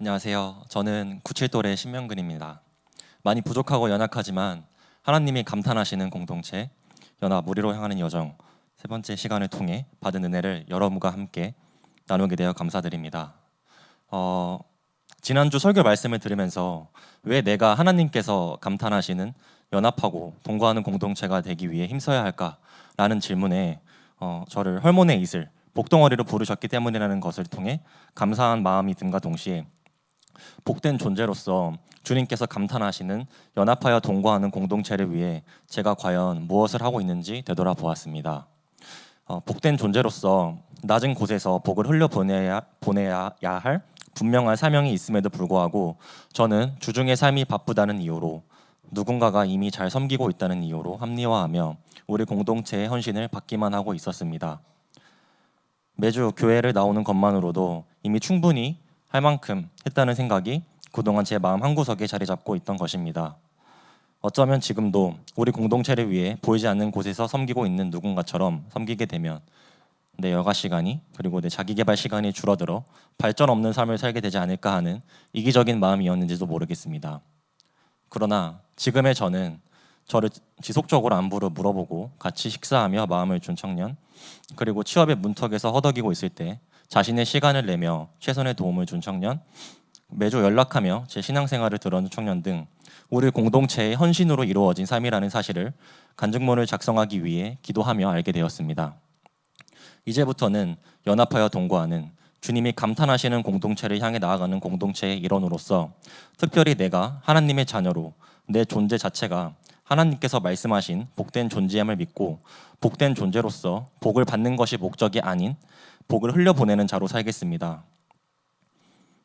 안녕하세요. 저는 97돌의 신명근입니다. 많이 부족하고 연약하지만 하나님이 감탄하시는 공동체 연합 무리로 향하는 여정 세 번째 시간을 통해 받은 은혜를 여러분과 함께 나누게 되어 감사드립니다. 어, 지난주 설교 말씀을 들으면서 왜 내가 하나님께서 감탄하시는 연합하고 동거하는 공동체가 되기 위해 힘써야 할까라는 질문에 어, 저를 헐몬의 이슬 복덩어리로 부르셨기 때문이라는 것을 통해 감사한 마음이 든과 동시에 복된 존재로서 주님께서 감탄하시는 연합하여 동거하는 공동체를 위해 제가 과연 무엇을 하고 있는지 되돌아보았습니다. 어, 복된 존재로서 낮은 곳에서 복을 흘려 보내야 보내야 할 분명한 사명이 있음에도 불구하고 저는 주중의 삶이 바쁘다는 이유로 누군가가 이미 잘 섬기고 있다는 이유로 합리화하며 우리 공동체의 헌신을 받기만 하고 있었습니다. 매주 교회를 나오는 것만으로도 이미 충분히 할 만큼 했다는 생각이 그동안 제 마음 한구석에 자리 잡고 있던 것입니다. 어쩌면 지금도 우리 공동체를 위해 보이지 않는 곳에서 섬기고 있는 누군가처럼 섬기게 되면 내 여가 시간이 그리고 내 자기 개발 시간이 줄어들어 발전 없는 삶을 살게 되지 않을까 하는 이기적인 마음이었는지도 모르겠습니다. 그러나 지금의 저는 저를 지속적으로 안부를 물어보고 같이 식사하며 마음을 준 청년 그리고 취업의 문턱에서 허덕이고 있을 때 자신의 시간을 내며 최선의 도움을 준 청년 매주 연락하며 제 신앙생활을 드러는 청년 등 우리 공동체의 헌신으로 이루어진 삶이라는 사실을 간증문을 작성하기 위해 기도하며 알게 되었습니다. 이제부터는 연합하여 동거하는 주님이 감탄하시는 공동체를 향해 나아가는 공동체의 일원으로서 특별히 내가 하나님의 자녀로 내 존재 자체가 하나님께서 말씀하신 복된 존재함을 믿고 복된 존재로서 복을 받는 것이 목적이 아닌 복을 흘려보내는 자로 살겠습니다.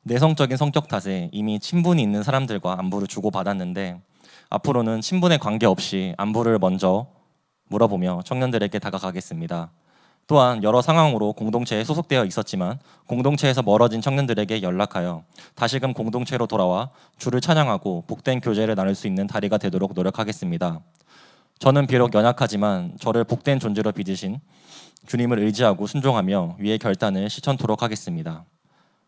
내성적인 성격 탓에 이미 친분이 있는 사람들과 안부를 주고받았는데 앞으로는 친분에 관계없이 안부를 먼저 물어보며 청년들에게 다가가겠습니다. 또한 여러 상황으로 공동체에 소속되어 있었지만 공동체에서 멀어진 청년들에게 연락하여 다시금 공동체로 돌아와 주를 찬양하고 복된 교제를 나눌 수 있는 다리가 되도록 노력하겠습니다. 저는 비록 연약하지만 저를 복된 존재로 빚으신 주님을 의지하고 순종하며 위의 결단을 실천토록 하겠습니다.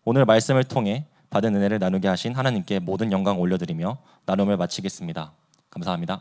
오늘 말씀을 통해 받은 은혜를 나누게 하신 하나님께 모든 영광 올려드리며 나눔을 마치겠습니다. 감사합니다.